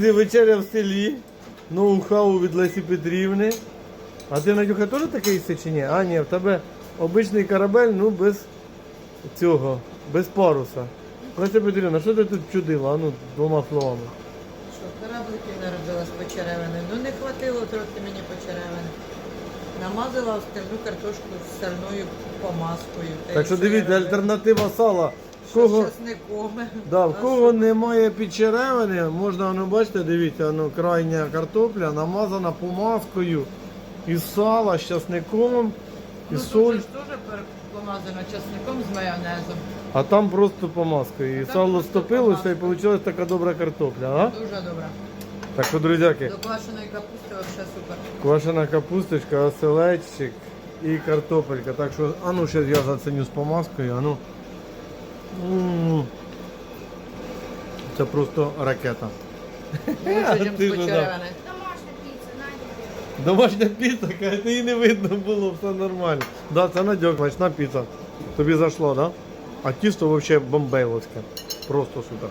Вечеря в селі, ноу-хау від Лесі Петрівни. А ти, Надюха, теж такий чи ні? А, ні, в тебе обичний корабель, ну без цього, без паруса. Леся Петрівна, що ти тут чудила? А ну, двома словами. Що, кораблики наробила з почеревини. Ну не хватило трохи мені почеревини. Намазала в картошку з сальною помазкою. Так що дивіться, альтернатива сала. Кого, да, в кого немає підчеревини, можна, ну бачите, дивіться, ну, крайня картопля намазана помазкою із сала, з часником, і Ну, соль. тут же ж теж помазано часником з майонезом. А там просто помазкою. І там сало просто стопилося і помазкою. вийшла така добра картопля. А? Дуже добре. Так що, друзяки, До квашеної капусти взагалі супер. квашена капусточка, оселедчик і картопелька. Так що, а ну ще я заценю з помазкою, а ну. Це просто ракета. Ти ж, да. Домашня піца, Надя. Домашня піца, каже, її не видно було, все нормально. Да, це надьок, смачна піца. Тобі зайшло, да? А тісто взагалі бомбейловське. Просто супер.